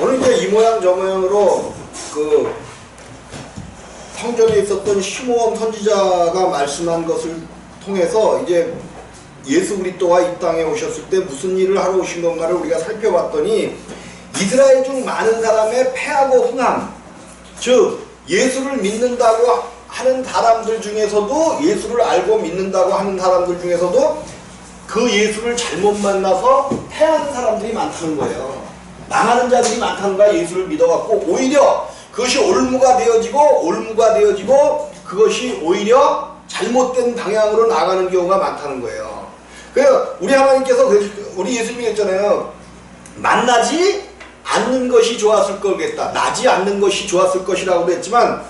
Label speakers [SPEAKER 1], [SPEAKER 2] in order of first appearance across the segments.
[SPEAKER 1] 오늘 이제 이 모양 저 모양으로 그 성전에 있었던 시므온 선지자가 말씀한 것을 통해서 이제 예수 그리스도가 이 땅에 오셨을 때 무슨 일을 하러 오신 건가를 우리가 살펴봤더니 이스라엘 중 많은 사람의 패하고 흥함 즉 예수를 믿는다고 하는 사람들 중에서도 예수를 알고 믿는다고 하는 사람들 중에서도 그 예수를 잘못 만나서 패하는 사람들이 많다는 거예요. 망하는 자들이 많다는 거야 예수를 믿어갖고 오히려 그것이 올무가 되어지고 올무가 되어지고 그것이 오히려 잘못된 방향으로 나가는 경우가 많다는 거예요. 그래서 우리 하나님께서 그- 우리 예수님이 했잖아요. 만나지 않는 것이 좋았을 거겠다. 나지 않는 것이 좋았을 것이라고 했지만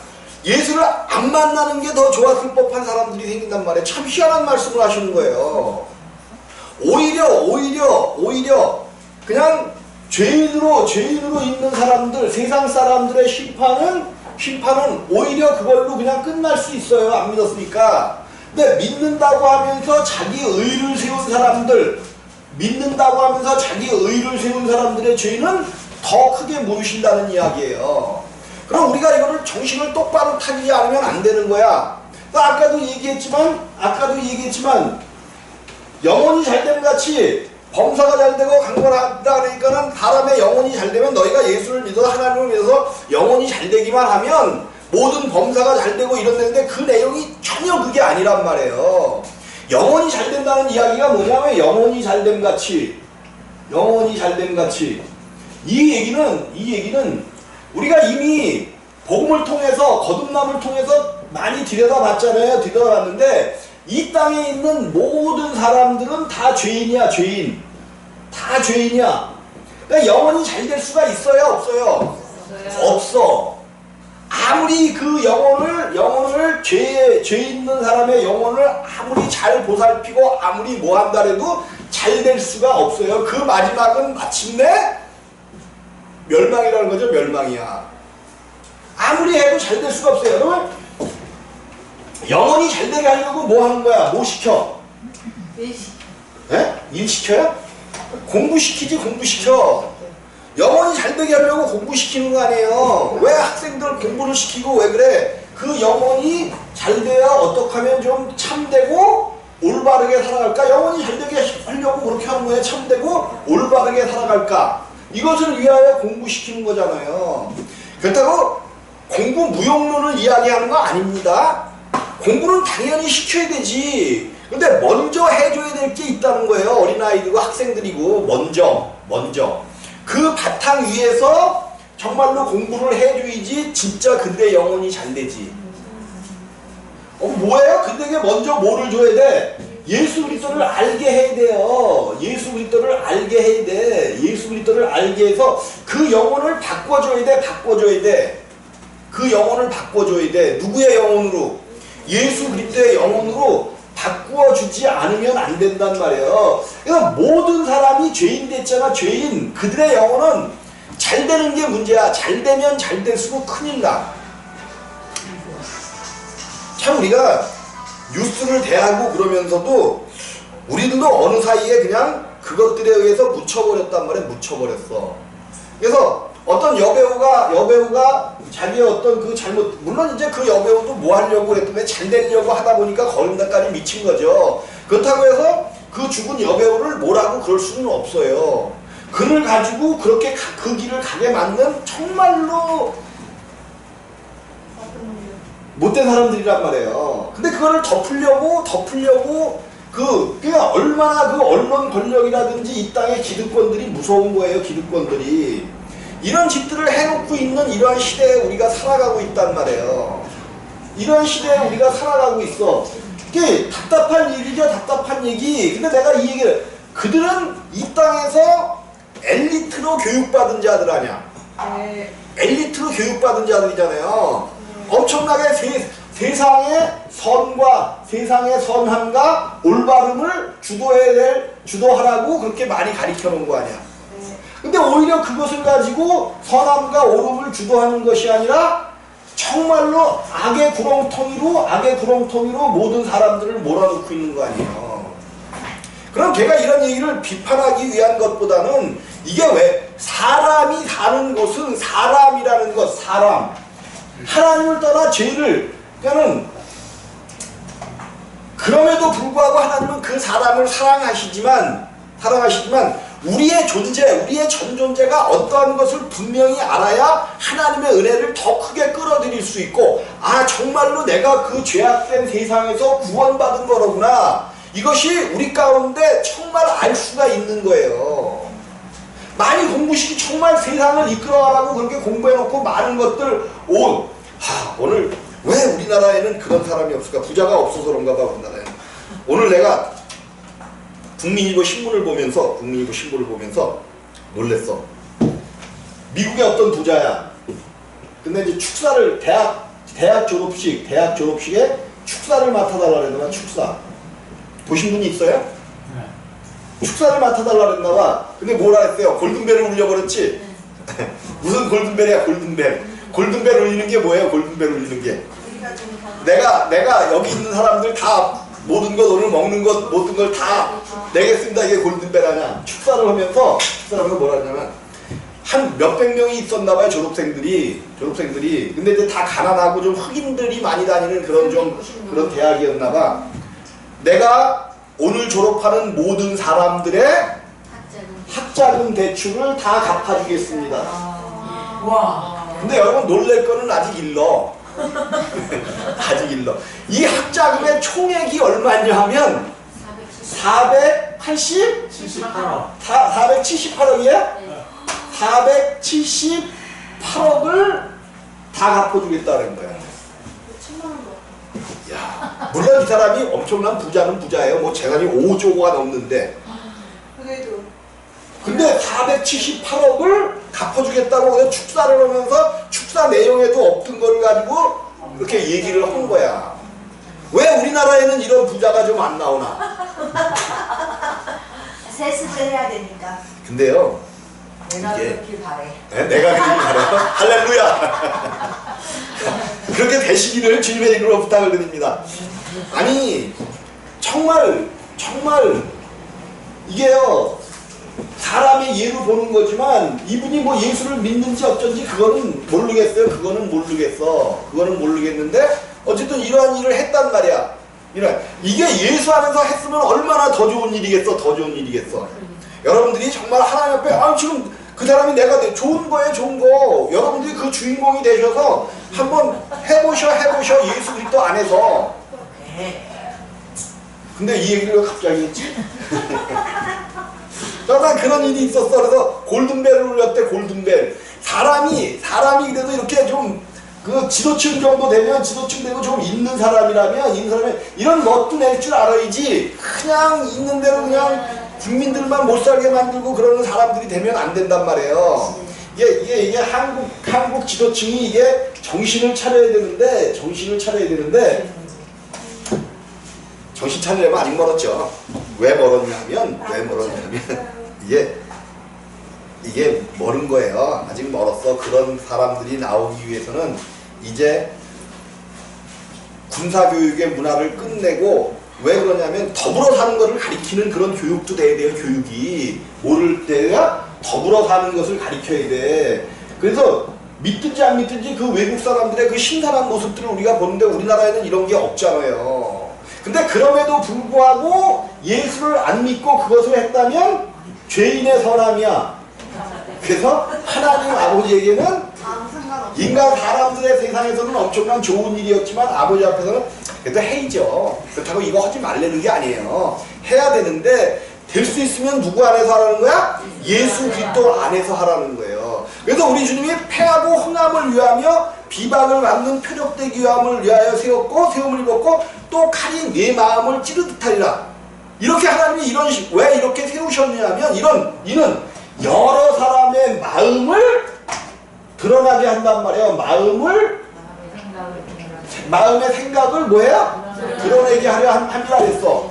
[SPEAKER 1] 예수를 안 만나는 게 더 좋았을 법한 사람들이 생긴단 말이에요. 참 희한한 말씀을 하시는 거예요. 오히려 오히려 오히려 그냥 죄인으로 죄인으로 있는 사람들 세상 사람들의 심판은 심판은 오히려 그걸로 그냥 끝날 수 있어요. 안 믿었으니까. 근데 믿는다고 하면서 자기 의를 세운 사람들 믿는다고 하면서 자기 의를 세운 사람들의 죄는 더 크게 물으신다는 이야기예요. 그럼 우리가 이거를 정신을 똑바로 타지 않으면 안 되는 거야. 아까도 얘기했지만 아까도 얘기했지만 영혼이 잘되는 같이 범사가 잘 되고 강건하다 그러니까는 사람의 영혼이 잘 되면 너희가 예수를 믿어 하나님을 믿어서 영혼이 잘 되기만 하면 모든 범사가 잘 되고 이런 데인데 그 내용이 전혀 그게 아니란 말이에요. 영혼이 잘 된다는 이야기가 뭐냐면 영혼이 잘 됨 같이 영혼이 잘 됨 같이 이 얘기는 이 얘기는 우리가 이미 복음을 통해서 거듭남을 통해서 많이 들여다봤잖아요. 들여다봤는데 이 땅에 있는 모든 사람들은 다 죄인이야, 죄인. 다 죄인이야. 그러니까 영혼이 잘 될 수가 있어요, 없어요? 없어. 아무리 그 영혼을 영혼을 죄, 죄 있는 사람의 영혼을 아무리 잘 보살피고 아무리 뭐 한다 해도 잘 될 수가 없어요. 그 마지막은 마침내 멸망이라는 거죠, 멸망이야. 아무리 해도 잘 될 수가 없어요. 여러분, 영혼이 잘 되게 하려고 뭐 하는 거야? 뭐 시켜? 예? 일 시켜요? 공부시키지 공부시켜. 영혼이 잘 되게 하려고 공부시키는 거 아니에요. 왜 학생들 공부를 시키고 왜 그래? 그 영혼이 잘 돼야 어떻게 하면 좀 참되고 올바르게 살아갈까? 영혼이 잘 되게 하려고 그렇게 하는 거예요. 참되고 올바르게 살아갈까? 이것을 위하여 공부시키는 거잖아요. 그렇다고 공부 무용론을 이야기하는 거 아닙니다. 공부는 당연히 시켜야 되지. 근데 먼저 해줘야 될 게 있다는 거예요. 어린아이들과 학생들이고 먼저 먼저 그 바탕 위에서 정말로 공부를 해줘야지 진짜 근데 영혼이 잘 되지. 어 뭐예요? 근데 먼저 뭐를 줘야 돼? 예수 그리스도를 알게 해야 돼요. 예수 그리스도를 알게 해야 돼. 예수 그리스도를 알게 해서 그 영혼을 바꿔줘야 돼. 바꿔줘야 돼. 그 영혼을 바꿔줘야 돼. 누구의 영혼으로? 예수 그리스도의 영혼으로 바꾸어 주지 않으면 안 된단 말이에요. 그러니까 모든 사람이 죄인 됐잖아, 죄인. 그들의 영혼은 잘 되는 게 문제야. 잘 되면 잘 될수록 큰일 나. 참 우리가 뉴스를 대하고 그러면서도 우리들도 어느 사이에 그냥 그것들에 의해서 묻혀버렸단 말이야, 묻혀버렸어. 그래서 어떤 여배우가 여배우가 자기의 어떤 그 잘못 물론 이제 그 여배우도 뭐 하려고 그랬더니 잘 되려고 하다 보니까 거름다까지 미친 거죠. 그렇다고 해서 그 죽은 여배우를 뭐라고 그럴 수는 없어요. 그를 가지고 그렇게 가- 그 길을 가게 만든 정말로 못된 사람들이란 말이에요. 근데 그거를 덮으려고 덮으려고 그 그냥 얼마나 그 언론 권력이라든지 이 땅의 기득권들이 무서운 거예요. 기득권들이 이런 짓들을 해놓고 있는 이러한 시대에 우리가 살아가고 있단 말이에요. 이런 시대에 우리가 살아가고 있어. 이게 답답한 얘기죠. 답답한 얘기. 근데 내가 이 얘기를 그들은 이 땅에서 엘리트로 교육받은 자들 아니야. 엘리트로 교육받은 자들이잖아요. 엄청나게 세, 세상의 선과 세상의 선함과 올바름을 주도해야 될, 주도하라고 그렇게 많이 가르쳐 놓은 거 아니야. 근데 오히려 그것을 가지고 선함과 오름을 주도하는 것이 아니라 정말로 악의 구렁텅이로 악의 구렁텅이로 모든 사람들을 몰아넣고 있는 거 아니에요. 그럼 걔가 이런 얘기를 비판하기 위한 것보다는 이게 왜 사람이 사는 것은 사람이라는 것, 사람. 하나님을 떠나 죄를, 그러니까는 그럼에도 불구하고 하나님은 그 사람을 사랑하시지만, 사랑하시지만, 우리의 존재, 우리의 전 존재가 어떠한 것을 분명히 알아야 하나님의 은혜를 더 크게 끌어들일 수 있고, 아, 정말로 내가 그 죄악된 세상에서 구원받은 거로구나. 이것이 우리 가운데 정말 알 수가 있는 거예요. 많이 공부시키 정말 세상을 이끌어가라고 그렇게 공부해놓고 많은 것들 오, 하, 오늘 왜 우리나라에는 그런 사람이 없을까? 부자가 없어서 그런가 봐 우리나라에는. 오늘 내가 국민일보 신문을 보면서 국민일보 신문을 보면서 놀랬어. 미국의 어떤 부자야. 근데 이제 축사를 대학 대학 졸업식 대학 졸업식에 축사를 맡아달라 그랬나 봐 축사. 보신 분이 있어요? 축사를 맡아달라 그랬나 봐. 근데 뭐라 했어요? 골든벨을 울려버렸지? 무슨 골든벨이야 골든벨. 골든벨 울리는 게 뭐예요? 골든벨 울리는 게. 내가 내가 여기 있는 사람들 다 모든 것 오늘 먹는 것 모든 걸 다 내겠습니다. 이게 골든벨 아냐? 축사를 하면서 축사를 하면서 뭐라 하냐면 한 몇백 명이 있었나 봐요 졸업생들이 졸업생들이 근데 이제 다 가난하고 좀 흑인들이 많이 다니는 그런 좀 그런 대학이었나 봐. 내가 오늘 졸업하는 모든 사람들의 학자금 대출을 다 갚아주겠습니다.
[SPEAKER 2] 와.
[SPEAKER 1] 근데 여러분 놀랄 거는 아직 일러. 아직 일러. 이 학자금의 총액이 얼마냐 하면 480,
[SPEAKER 2] 78원.
[SPEAKER 1] 478억이야? 478억을 다 갚아주겠다는 거야. 야, 물론 이 사람이 엄청난 부자는 부자예요. 뭐 재산이 5조가 넘는데.
[SPEAKER 3] 그래도
[SPEAKER 1] 근데 478억을 갚아주겠다고 그냥 축사를 하면서 축사 내용에도 없던 걸 가지고 이렇게 얘기를 한 거야. 왜 우리나라에는 이런 부자가 좀 안 나오나?
[SPEAKER 3] 세습을 해야 되니까.
[SPEAKER 1] 근데요,
[SPEAKER 2] 내가
[SPEAKER 1] 이게-
[SPEAKER 2] 그렇게 바래.
[SPEAKER 1] 네, 내가 그러길 바라요. 할렐루야. 그렇게 되시기를 주님의 이름으로 부탁을 드립니다. 아니 정말 정말 이게요 사람의 예로 보는 거지만 이분이 뭐 예수를 믿는지 어쩐지 그거는 모르겠어요. 그거는 모르겠어. 그거는 모르겠는데 어쨌든 이러한 일을 했단 말이야. 이런 이게 예수 안에서 했으면 얼마나 더 좋은 일이겠어. 더 좋은 일이겠어. 여러분들이 정말 하나님 앞에 아 지금 그 사람이 내가 내- 좋은 거예요 좋은 거 여러분들이 그 주인공이 되셔서 한번 해보셔 해보셔 예수 그리스도 안에서 근데 이 얘기를 왜 갑자기 했지? 저는 그런 일이 있었어. 그래서 골든벨을 울렸대 골든벨. 사람이 사람이 그래도 이렇게 좀 그 지도층 정도 되면 지도층 되고 좀 있는 사람이라면 있는 사람이 이런 멋도 낼 줄 알아야지. 그냥 있는 대로 그냥 국민들만 못 살게 만들고 그러는 사람들이 되면 안 된단 말이에요. 이게 이게 이게 한국 한국 지도층이 이게 정신을 차려야 되는데 정신을 차려야 되는데 정신 차리려면 아직 멀었죠. 왜 멀었냐면 왜 멀었냐면 이게 이게 멀은 거예요. 아직 멀었어. 그런 사람들이 나오기 위해서는 이제 군사교육의 문화를 끝내고 왜 그러냐면 더불어 사는 것을 가리키는 그런 교육도 돼야 돼요. 교육이 모를 때야 더불어 사는 것을 가리켜야 돼. 그래서 믿든지 안 믿든지 그 외국 사람들의 그 신선한 모습들을 우리가 보는데 우리나라에는 이런 게 없잖아요. 근데 그럼에도 불구하고 예수를 안 믿고 그것을 했다면 죄인의 선함이야. 그래서 하나님 아버지에게는. 인간 사람들의 세상에서는 엄청난 좋은 일이었지만 아버지 앞에서는 그래도 해이죠. 그렇다고 이거 하지 말라는 게 아니에요. 해야 되는데 될 수 있으면 누구 안에서 하라는 거야? 예수 그리스도 안에서 하라는 거예요. 그래서 우리 주님이 패하고 흥함을 위하며 비방을 받는 표적되기 위함을 위하여 세웠고 세움을 입었고 또 칼이 내 마음을 찌르듯하리라. 이렇게 하나님이 이런 식, 왜 이렇게 세우셨냐면 이런 이는 여러 사람의 마음을 드러나게 한단 말이에요. 마음을 마음의 생각을 뭐예요? 드러내게 하려 함- 함이라 했어.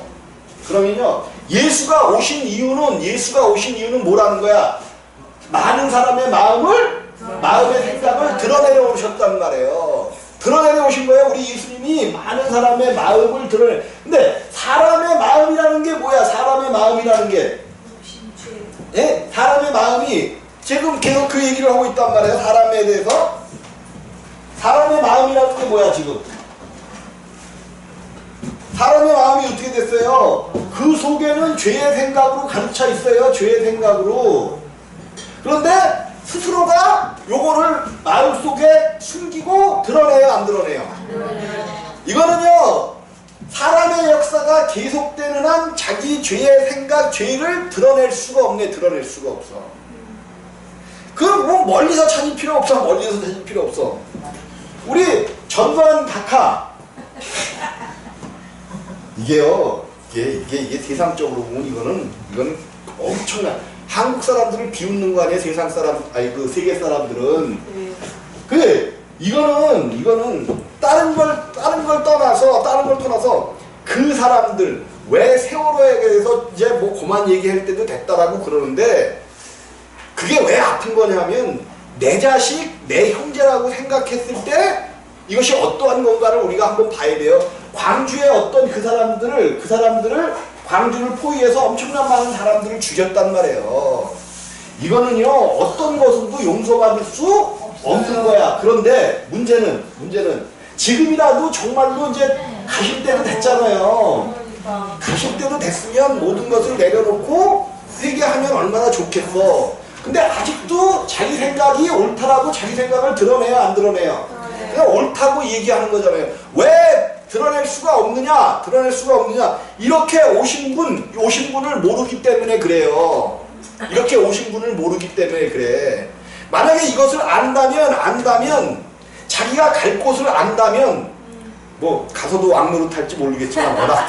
[SPEAKER 1] 그러면요, 예수가 오신 이유는 예수가 오신 이유는 뭐라는 거야? 많은 사람의 마음을 마음의 생각을 드러내려 오셨단 말이에요. 드러내려 오신 거예요. 우리 예수님이 많은 사람의 마음을 드러내. 근데 사람의 마음이라는 게 뭐야? 사람의 마음이라는 게. 예? 사람의 마음이 지금 계속 그 얘기를 하고 있단 말이에요. 사람에 대해서. 사람의 마음이라는 게 뭐야, 지금? 사람의 마음이 어떻게 됐어요? 그 속에는 죄의 생각으로 가득차 있어요. 죄의 생각으로. 그런데 스스로가 요거를 마음속에 숨기고 드러내요, 안 드러내요? 이거는요, 사람의 역사가 계속되는 한 자기 죄의 생각, 죄를 드러낼 수가 없네, 드러낼 수가 없어. 그뭐 멀리서 찾을 필요 없어, 멀리서 찾을 필요 없어. 우리 전두환 각하, 이게요, 이게, 이게, 이게 세상적으로 보면 이거는, 이거는 엄청난, 한국 사람들을 비웃는 거 아니에요, 세상 사람, 아니, 그 세계 사람들은. 그 이거는 이거는 다른 걸 다른 걸 떠나서 다른 걸 떠나서 그 사람들 왜 세월호에 대해서 이제 뭐 그만 얘기할 때도 됐다라고 그러는데 그게 왜 아픈 거냐면 내 자식 내 형제라고 생각했을 때 이것이 어떠한 건가를 우리가 한번 봐야 돼요. 광주의 어떤 그 사람들을 그 사람들을 광주를 포위해서 엄청난 많은 사람들을 죽였단 말이에요. 이거는요 어떤 것은도 용서받을 수 없는 거야. 그런데 문제는 문제는 지금이라도 정말로 이제 가실 때도 됐잖아요. 가실 때도 됐으면 모든 것을 내려놓고 회개하면 얼마나 좋겠어. 근데 아직도 자기 생각이 옳다라고 자기 생각을 드러내요, 안 드러내요? 그냥 옳다고 얘기하는 거잖아요. 왜 드러낼 수가 없느냐? 드러낼 수가 없느냐? 이렇게 오신 분, 오신 분을 모르기 때문에 그래요. 이렇게 오신 분을 모르기 때문에 그래. 만약에 이것을 안다면, 안다면, 자기가 갈 곳을 안다면, 뭐, 가서도 왕노릇 할지 모르겠지만, 워낙.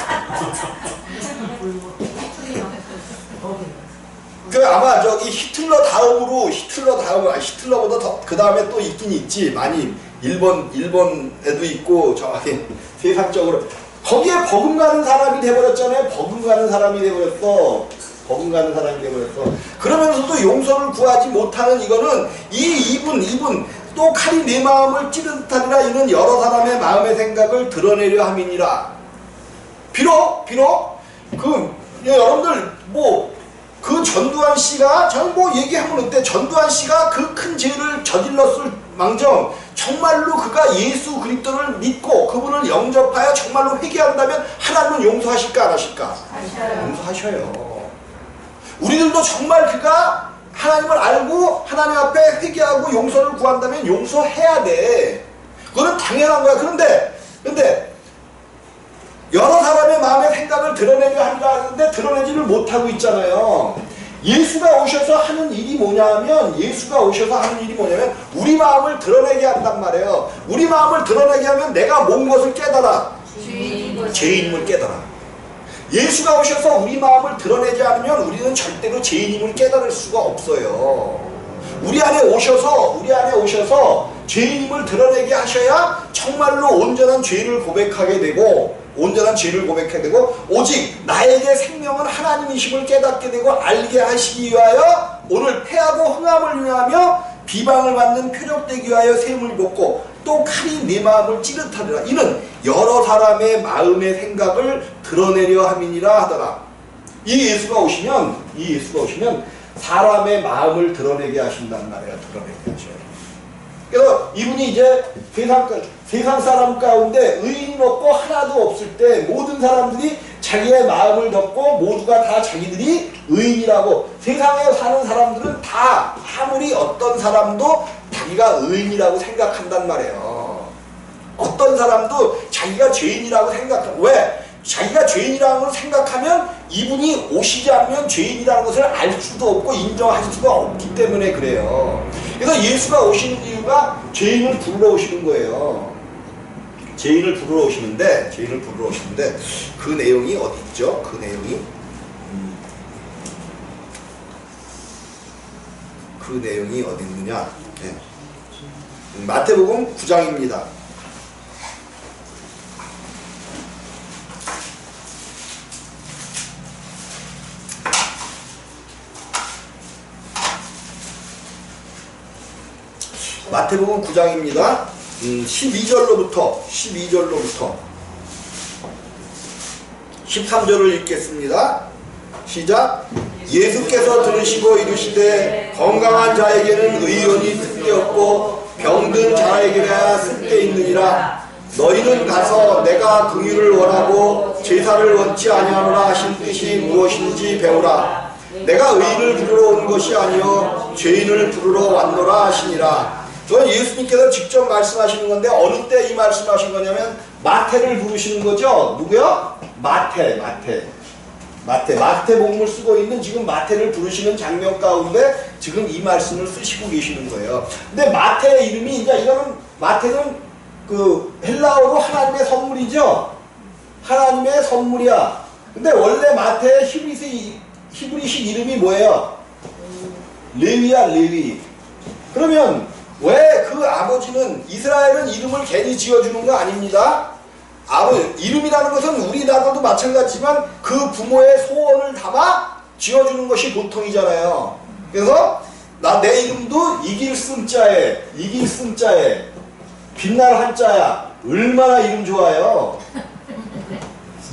[SPEAKER 1] 그 아마 저기 히틀러 다음으로, 히틀러 다음, 아, 히틀러보다 더, 그 다음에 또 있긴 있지. 많이, 일본, 일본에도 있고, 저기, 세상적으로. 거기에 버금가는 사람이 돼버렸잖아요. 버금가는 사람이 돼버렸어. 버금가는 사람이 돼버렸어. 그러면서도 용서를 구하지 못하는 이거는 이 이분 이분 또 칼이 내 마음을 찌른 듯하리라 이는 여러 사람의 마음의 생각을 드러내려 함이니라. 비록 비록 그 예, 여러분들 뭐 그 전두환 씨가 전뭐 얘기하면 어때 전두환 씨가 그 큰 죄를 저질렀을 망정 정말로 그가 예수 그리스도를 믿고 그분을 영접하여 정말로 회개한다면 하나님은 용서하실까 안 하실까? 용서하셔요. 우리들도 정말 그가 하나님을 알고 하나님 앞에 회개하고 용서를 구한다면 용서해야 돼. 그거는 당연한 거야. 그런데 근데 여러 사람의 마음의 생각을 드러내려 한다 하는데 드러내지를 못하고 있잖아요. 예수가 오셔서 하는 일이 뭐냐면 예수가 오셔서 하는 일이 뭐냐면 우리 마음을 드러내게 한단 말이에요. 우리 마음을 드러내게 하면 내가 뭔 것을 깨달아. 죄인임을 깨달아. 예수가 오셔서 우리 마음을 드러내지 않으면 우리는 절대로 죄인임을 깨달을 수가 없어요. 우리 안에 오셔서 우리 안에 오셔서 죄인임을 드러내게 하셔야 정말로 온전한 죄를 고백하게 되고 온전한 죄를 고백하게 되고 오직 나에게 생명은 하나님이심을 깨닫게 되고 알게 하시기 위하여 오늘 패하고 흥함을 위하며 비방을 받는 표적되기 위하여 샘을 벗고 또 칼이 내 마음을 찌릿하리라. 이는 여러 사람의 마음의 생각을 드러내려 함이니라 하더라. 이 예수가 오시면 이 예수가 오시면 사람의 마음을 드러내게 하신단 말이야 드러내게 하셔요 그래서 이분이 이제 세상, 세상 사람 가운데 의인이 없고 하나도 없을 때 모든 사람들이 자기의 마음을 덮고 모두가 다 자기들이 의인이라고 세상에 사는 사람들은 다 아무리 어떤 사람도 자기가 의인이라고 생각한단 말이에요. 어떤 사람도 자기가 죄인이라고 생각해. 왜? 자기가 죄인이라는 걸 생각하면 이분이 오시지 않으면 죄인이라는 것을 알 수도 없고 인정할 수가 없기 때문에 그래요. 그래서 예수가 오시 는 이유가 죄인을 부르러 오시는 거예요. 죄인을 부르러 오시는데, 죄인을 부르러 오시는데, 그 내용이 어디 있죠? 그 내용이? 음, 그 내용이 어디 있느냐? 네. 음, 마태복음 9장입니다. 마태복음 9장입니다. 음, 12절로부터 12절로부터 13절을 읽겠습니다. 시작. 예수께서 들으시고 이르시되 건강한 자에게는 의원이 쓸데없고 병든 자에게야 쓸데있느니라 너희는 가서 내가 긍휼을 원하고 제사를 원치 아니하노라 하신 뜻이 무엇인지 배우라 내가 의인을 부르러 온 것이 아니요 죄인을 부르러 왔노라 하시니라 저는 예수님께서 직접 말씀하시는 건데 어느 때 이 말씀하신 거냐면 마태를 부르시는 거죠 누구요? 마태 마태 마태 마태복음을 쓰고 있는 지금 마태를 부르시는 장면 가운데 지금 이 말씀을 쓰시고 계시는 거예요. 근데 마태의 이름이 이제 이거는 마태는 그 헬라어로 하나님의 선물이죠. 하나님의 선물이야. 근데 원래 마태의 히브리시 히브리식 이름이 뭐예요? 레위야 레위. 그러면 왜 그 아버지는 이스라엘은 이름을 괜히 지어주는 거 아닙니다. 아버 이름이라는 것은 우리나라도 마찬가지지만 그 부모의 소원을 담아 지어주는 것이 보통이잖아요. 그래서 나 내 이름도 이길 승자에 이길 승자에 빛날 한자야 얼마나 이름 좋아요.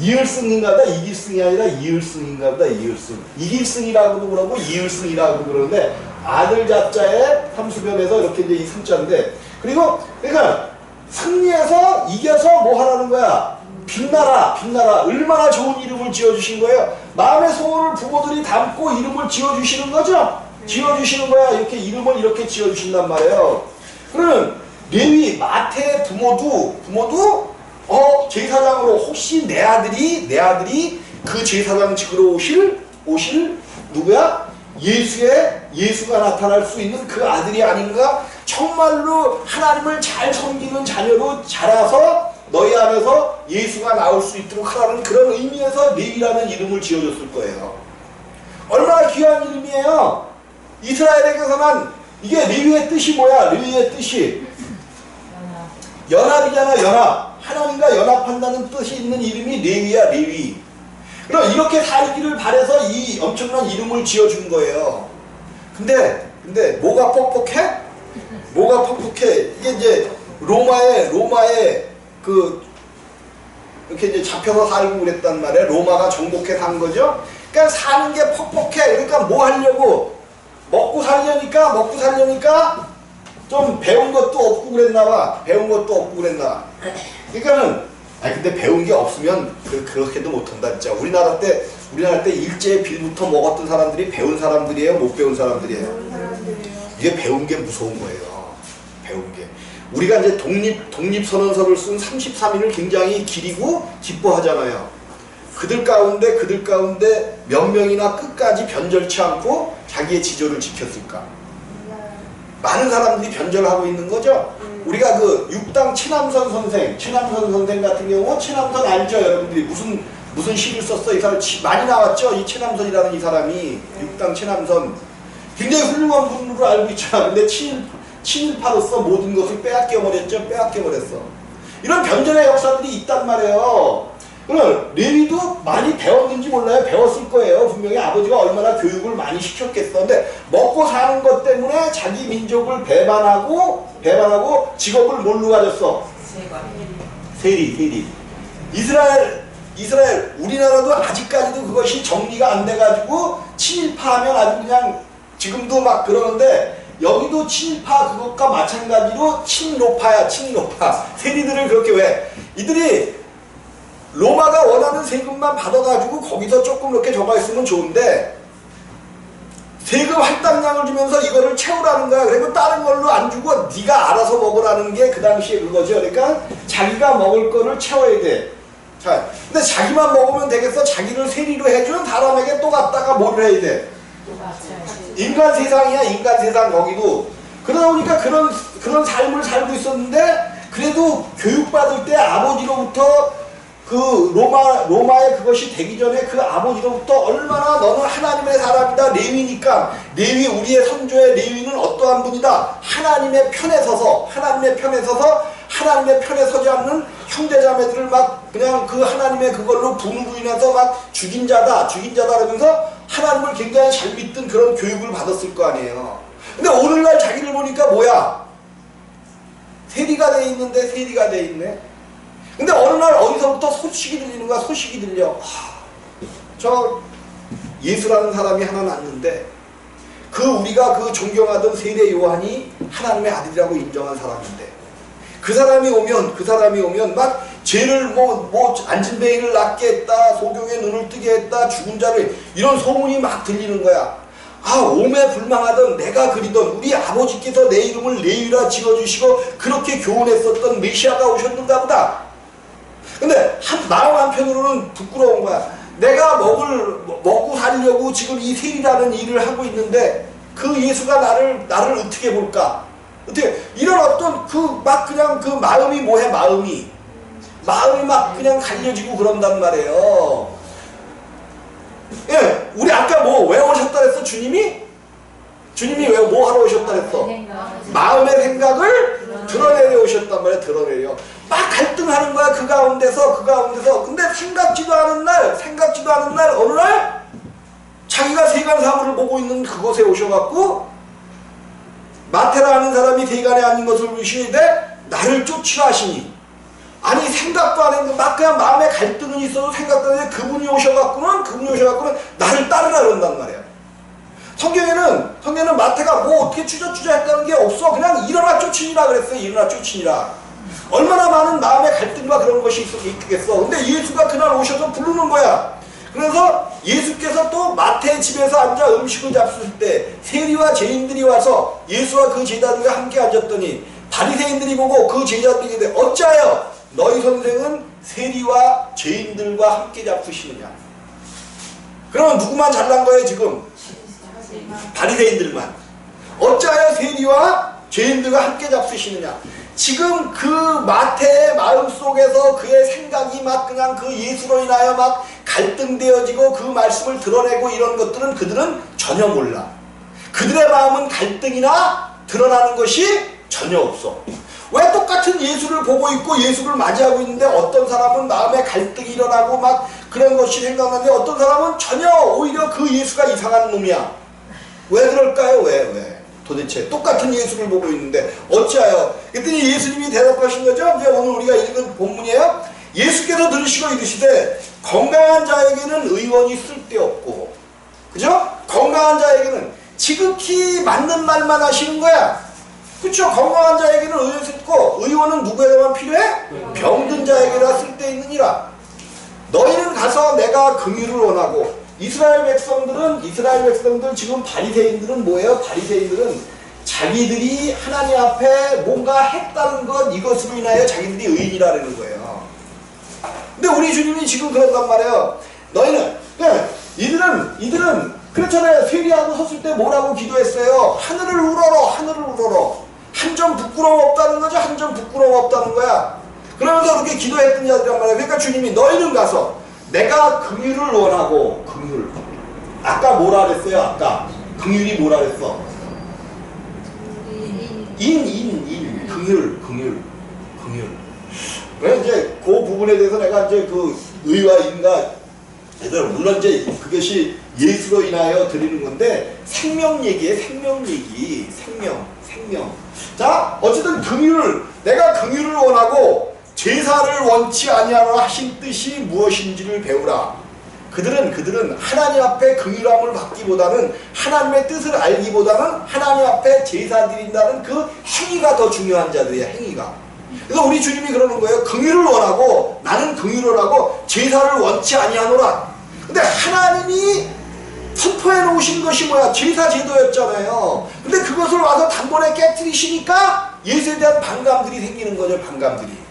[SPEAKER 1] 이을승인가 보다 이길승이 아니라 이을승인가 보다 이을승. 이길승이라고도 그러고 이을승이라고도 그러는데 아들 자자에 삼수변에서 이렇게 이제 이 승자인데 그리고 그러니까 승리해서 이겨서 뭐 하라는 거야? 빛나라, 빛나라. 얼마나 좋은 이름을 지어주신 거예요? 마음의 소원을 부모들이 담고 이름을 지어주시는 거죠? 지어주시는 거야. 이렇게 이름을 이렇게 지어주신단 말이에요. 그러면 레위, 마태의 부모도, 부모도, 어, 제사장으로 혹시 내 아들이, 내 아들이 그 제사장 측으로 오실, 오실, 누구야? 예수의, 예수가 나타날 수 있는 그 아들이 아닌가? 정말로 하나님을 잘 섬기는 자녀로 자라서 너희 안에서 예수가 나올 수 있도록 하라는 그런 의미에서 레위라는 이름을 지어줬을 거예요. 얼마나 귀한 이름이에요. 이스라엘에게서만 이게 레위의 뜻이 뭐야? 레위의 뜻이 연합이잖아 연합. 하나님과 연합한다는 뜻이 있는 이름이 레위야 레위. 그럼 이렇게 살기를 바래서 이 엄청난 이름을 지어준 거예요. 근데 근데 뭐가 뻑뻑해? 뭐가 퍽퍽해? 이게 이제 로마의 로마의 그 이렇게 이제 잡혀서 살고 그랬단 말이에요. 로마가 정복해 산 거죠. 그러니까 사는 게 퍽퍽해. 그러니까 뭐 하려고 먹고 살려니까 먹고 살려니까 좀 배운 것도 없고 그랬나 봐. 배운 것도 없고 그랬나. 봐. 그러니까는 아니 근데 배운 게 없으면 그, 그렇게도 못한다 진짜. 우리나라 때 우리나라 때 일제의 빌부터 먹었던 사람들이 배운 사람들이에요, 못 배운 사람들이에요. 이게 배운 게 무서운 거예요. 배운 게. 우리가 이제 독립, 독립선언서를 쓴 33인을 굉장히 기리고 기뻐하잖아요. 그들 가운데, 그들 가운데 몇 명이나 끝까지 변절치 않고 자기의 지조를 지켰을까? 많은 사람들이 변절하고 있는 거죠. 우리가 그 육당 최남선 선생, 최남선 선생 같은 경우 최남선 알죠, 여러분들이 무슨 무슨 시를 썼어? 이 사람 치- 많이 나왔죠. 이 최남선이라는 이 사람이 육당 최남선 굉장히 훌륭한 분으로 알고 있잖아. 근데 친일 친일파로서 모든 것을 빼앗겨 버렸죠. 빼앗겨 버렸어. 이런 변절의 역사들이 있단 말이에요. 그럼 레위도 많이 배웠는지 몰라요. 배웠을 거예요. 분명히 아버지가 얼마나 교육을 많이 시켰겠어. 근데 먹고 사는 것 때문에 자기 민족을 배반하고 배반하고 직업을 뭘로 가졌어? 세리, 세리. 이스라엘, 이스라엘, 우리나라도 아직까지도 그것이 정리가 안 돼가지고 친일파하면 아주 그냥 지금도 막 그러는데 여기도 친일파 그것과 마찬가지로 친노파야, 친노파. 세리들을 그렇게 왜? 이들이 로마가 원하는 세금만 받아가지고 거기서 조금 이렇게 적어 있으면 좋은데 세금 할당량을 주면서 이거를 채우라는 거야. 그리고 다른 걸로 안 주고 네가 알아서 먹으라는 게 그 당시에 그거죠. 그러니까 자기가 먹을 거를 채워야 돼. 자, 근데 자기만 먹으면 되겠어? 자기를 세리로 해주는 사람에게 또 갖다가 뭘 해야 돼? 인간 세상이야, 인간 세상 거기도. 그러다 보니까 그런 그런 삶을 살고 있었는데 그래도 교육받을 때 아버지로부터 그 로마 로마의 그것이 되기 전에 그 아버지로부터 얼마나 너는 하나님의 사람이다 레위니까 레위 우리의 선조의 레위는 어떠한 분이다 하나님의 편에 서서 하나님의 편에 서서 하나님의 편에 서지 않는 형제자매들을 막 그냥 그 하나님의 그걸로 분으로 인해서 막 죽인 자다 죽인 자다 그러면서 하나님을 굉장히 잘 믿던 그런 교육을 받았을 거 아니에요. 근데 오늘날 자기를 보니까 뭐야? 세리가 돼 있는데 세리가 돼 있네. 근데 어느 날 어디서부터 소식이 들리는 거야, 소식이 들려. 하, 저 예수라는 사람이 하나 났는데 그 우리가 그 존경하던 세례 요한이 하나님의 아들이라고 인정한 사람인데 그 사람이 오면 그 사람이 오면 막 죄를 뭐뭐 안진뱅이를 낫게 했다 소경의 눈을 뜨게 했다 죽은 자를 이런 소문이 막 들리는 거야 아 오매 불망하던 내가 그리던 우리 아버지께서 내 이름을 레위라 지어주시고 그렇게 교훈했었던 메시아가 오셨는가 보다 근데 한 마음 한편으로는 부끄러운 거야 내가 먹을 먹고 살려고 지금 이 세리라는 일을 하고 있는데 그 예수가 나를 나를 어떻게 볼까 어떻게 이런 어떤 그 막 그냥 그 마음이 뭐해 마음이 마음이 막 그냥 갈려지고 그런단 말이에요. 예, 우리 아까 뭐 왜 오셨다 그랬어 주님이? 주님이 왜 뭐 하러 오셨다 그랬어? 마음의 생각을 드러내려 오셨단 말이야 드러내려 막 갈등하는 거야 그 가운데서 그 가운데서. 근데 생각지도 않은 날 생각지도 않은 날 어느 날 자기가 세간 사물을 보고 있는 그곳에 오셔갖고 마테라 하는 사람이 세간에 앉은 것을 보시는데 나를 쫓으라 하시니. 아니 생각도 안 했는데 막 그냥 마음에 갈등은 있어도 생각도 안 했는데 그분이 오셔갖고는 그분이 오셔갖고는 나를 따르라 그런단 말이야. 성경에는 성경에는 마태가 뭐 어떻게 추적추적 했다는 게 없어. 그냥 일어나 쫓으니라 그랬어요. 일어나 쫓으니라 얼마나 많은 마음의 갈등과 그런 것이 있- 있겠어. 근데 예수가 그날 오셔서 부르는 거야. 그래서 예수께서 또 마태의 집에서 앉아 음식을 잡수실 때 세리와 죄인들이 와서 예수와 그 제자들과 함께 앉았더니 바리새인들이 보고 그 제자들에게 어찌하여 너희 선생은 세리와 죄인들과 함께 잡수시느냐? 그러면 누구만 잘난 거예요 지금? 바리새인들만. 어찌하여 세리와 죄인들과 함께 잡수시느냐 지금 그 마태의 마음속에서 그의 생각이 막 그냥 그 예수로 인하여 막 갈등되어지고 그 말씀을 드러내고 이런 것들은 그들은 전혀 몰라 그들의 마음은 갈등이나 드러나는 것이 전혀 없어 왜 똑같은 예수를 보고 있고 예수를 맞이하고 있는데 어떤 사람은 마음에 갈등이 일어나고 막 그런 것이 생각나는데 어떤 사람은 전혀 오히려 그 예수가 이상한 놈이야 왜 그럴까요? 왜? 왜? 도대체 똑같은 예수를 보고 있는데 어찌하여? 그랬더니 예수님이 대답하신 거죠. 이제 오늘 우리가 읽은 본문이에요. 예수께서 들으시고 이르시되 건강한 자에게는 의원이 쓸데없고 그죠? 건강한 자에게는 지극히 맞는 말만 하시는 거야. 그쵸? 건강한 자에게는 의원이 쓸고 의원은 누구에게만 필요해? 병든 자에게라 쓸데있느니라. 너희는 가서 내가 긍휼을 원하고 이스라엘 백성들은 이스라엘 백성들 지금 바리새인들은 뭐예요? 바리새인들은 자기들이 하나님 앞에 뭔가 했다는 것 이것으로 인하여 자기들이 의인이라는 거예요. 근데 우리 주님이 지금 그런단 말이에요. 너희는 네, 이들은 이들은 그렇잖아요. 세리하고 섰을 때 뭐라고 기도했어요? 하늘을 우러러 하늘을 우러러 한 점 부끄러움 없다는 거죠. 한 점 부끄러움 없다는 거야. 그러면서 그렇게 기도했던 자들이란 말이에요. 그러니까 주님이 너희는 가서 내가 긍휼을 원하고 긍휼. 아까 뭐라 그랬어요? 아까 긍휼이 뭐라 그랬어? 인, 인, 인, 긍휼, 긍휼, 긍휼. 왜 이제 그 부분에 대해서 내가 이제 그 의와 인과 물론 이제 그것이 예수로 인하여 드리는 건데 생명 얘기에 생명 얘기, 생명, 생명. 자, 어쨌든 긍휼을 내가 긍휼을 원하고 제사를 원치 아니하노라 하신 뜻이 무엇인지를 배우라. 그들은 그들은 하나님 앞에 긍휼함을 받기보다는 하나님의 뜻을 알기보다는 하나님 앞에 제사 드린다는 그 행위가 더 중요한 자들이야 행위가. 그래서 우리 주님이 그러는 거예요. 긍휼을 원하고 나는 긍휼을 하고 제사를 원치 아니하노라. 근데 하나님이 선포해 놓으신 것이 뭐야? 제사 제도였잖아요. 근데 그것을 와서 단번에 깨뜨리시니까 예수에 대한 반감들이 생기는 거죠. 반감들이.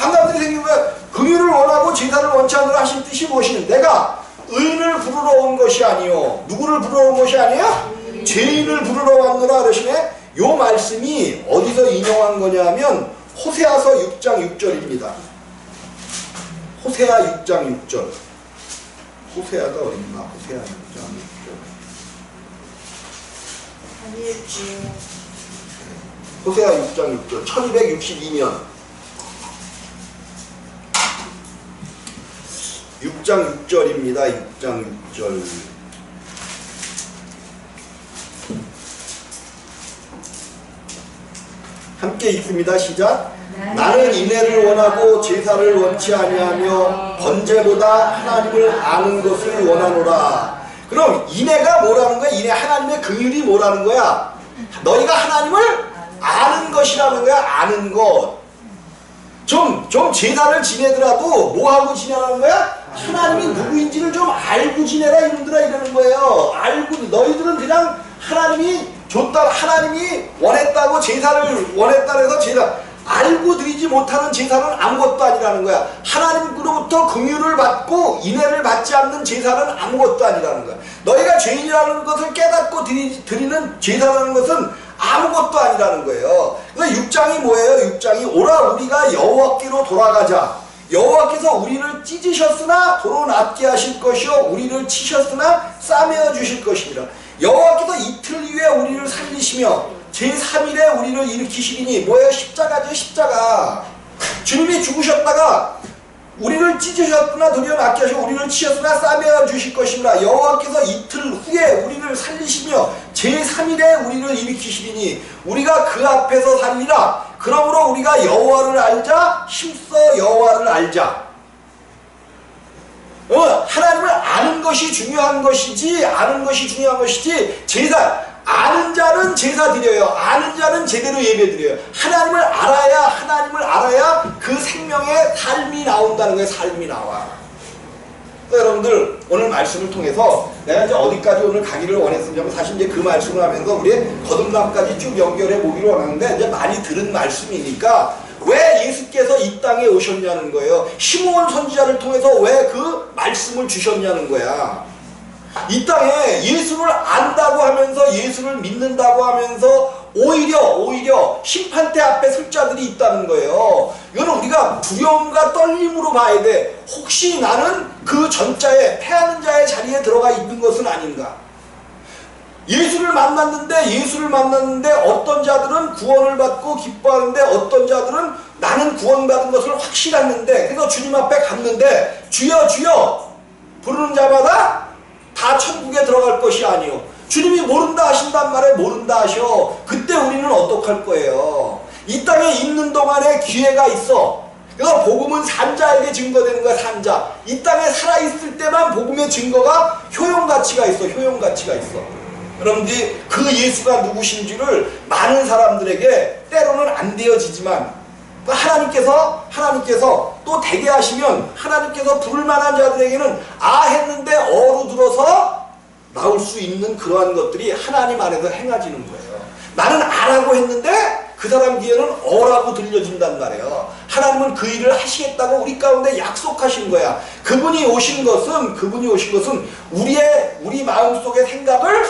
[SPEAKER 1] 생기는 거야. 긍휼을 원하고 제사를 원치 않으라 하신 뜻이 무엇이냐? 내가 의인을 부르러 온 것이 아니요. 누구를 부르러 온 것이 아니야? 죄인을 부르러 왔노라 그러시네. 요 말씀이 어디서 인용한 거냐면 호세아서 6장 6절입니다. 호세아 6장 6절. 호세아가 어딨나? 호세아 6장 6절.
[SPEAKER 3] 아니지.
[SPEAKER 1] 호세아 6장 6절. 1262년. 6장 6절입니다. 6장 6절. 함께 읽습니다. 시작. 나는 인애를 원하고 제사를 원치 아니하며 번제보다 하나님을 아는 것을 원하노라. 그럼 이내가 뭐라는 거야? 이내 하나님의 긍휼이 뭐라는 거야? 너희가 하나님을 아는 것이라는 거야. 아는 것. 좀, 좀 제사를 지내더라도 뭐 하고 지내라는 거야? 하나님이 누구인지를 좀 알고 지내라 이놈들아 이러는 거예요. 알고 너희들은 그냥 하나님이 줬다 하나님이 원했다고 제사를 원했다 해서 제사 알고 드리지 못하는 제사는 아무것도 아니라는 거야. 하나님으로부터 긍휼을 받고 인애를 받지 않는 제사는 아무것도 아니라는 거야. 너희가 죄인이라는 것을 깨닫고 드리, 드리는 제사라는 것은 아무것도 아니라는 거예요. 그래서 6장이 뭐예요? 6장이 오라 우리가 여호와께로 돌아가자. 여호와께서 우리를 찢으셨으나 도로 낫게 하실 것이요 우리를 치셨으나 싸매어 주실 것이니라. 여호와께서 이틀 후에 우리를 살리시며 제3일에 우리를 일으키시리니 뭐예요? 십자가죠 십자가. 주님이 죽으셨다가 우리를 찢으셨구나 도리어 낫게 하시고 우리를 치셨으나 싸매어 주실 것이라 여호와께서 이틀 후에 우리를 살리시며 제3일에 우리를 일으키시리니 우리가 그 앞에서 살리라 그러므로 우리가 여호와를 알자 힘써 여호와를 알자. 어, 하나님을 아는 것이 중요한 것이지 아는 것이 중요한 것이지 제사 아는 자는 제사 드려요. 아는 자는 제대로 예배 드려요. 하나님을 알아야 하나님을 알아야 그 생명의 삶이 나온다는 거예요 삶이 나와. 그래서 여러분들 오늘 말씀을 통해서 내가 이제 어디까지 오늘 가기를 원했었냐면 사실 이제 그 말씀을 하면서 우리의 거듭남까지 쭉 연결해 보기를 원하는데 이제 많이 들은 말씀이니까 왜 예수께서 이 땅에 오셨냐는 거예요. 시므온 선지자를 통해서 왜 그 말씀을 주셨냐는 거야. 이 땅에 예수를 안다고 하면서 예수를 믿는다고 하면서 오히려 오히려 심판대 앞에 설 자들이 있다는 거예요. 이거는 우리가 두려움과 떨림으로 봐야 돼. 혹시 나는 그 전자에 패하는 자의 자리에 들어가 있는 것은 아닌가? 예수를 만났는데 예수를 만났는데 어떤 자들은 구원을 받고 기뻐하는데 어떤 자들은 나는 구원받은 것을 확실했는데 그래서 주님 앞에 갔는데 주여 주여 부르는 자마다 다 천국에 들어갈 것이 아니요 주님이 모른다 하신단 말에 모른다 하셔. 그때 우리는 어떡할 거예요? 이 땅에 있는 동안에 기회가 있어. 그래서 복음은 산자에게 증거되는 거야 산자. 이 땅에 살아있을 때만 복음의 증거가 효용가치가 있어 효용가치가 있어. 여러분들이 그 예수가 누구신지를 많은 사람들에게 때로는 안 되어지지만 그 하나님께서 하나님께서 또 되게 하시면 하나님께서 부를 만한 자들에게는 아 했는데 어로 들어서 나올 수 있는 그러한 것들이 하나님 안에서 행해지는 거예요. 나는 아라고 했는데 그 사람 귀에는 어라고 들려진단 말이에요. 하나님은 그 일을 하시겠다고 우리 가운데 약속하신 거야. 그분이 오신 것은 그분이 오신 것은 우리의 우리 마음 속의 생각을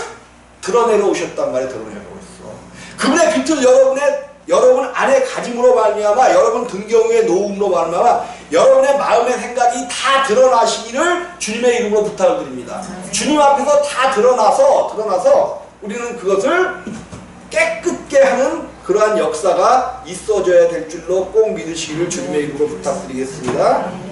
[SPEAKER 1] 드러내러 오셨단 말이에요. 드러내러 오셨어. 그분의 빛을 여러분의 여러분 안에 가짐으로 말미암아 여러분 등경의 노움으로 말미암아 여러분의 마음의 생각이 다 드러나시기를 주님의 이름으로 부탁을 드립니다. 주님 앞에서 다 드러나서 드러나서 우리는 그것을 깨끗게 하는 그러한 역사가 있어져야 될 줄로 꼭 믿으시기를 주님의 이름으로 부탁드리겠습니다.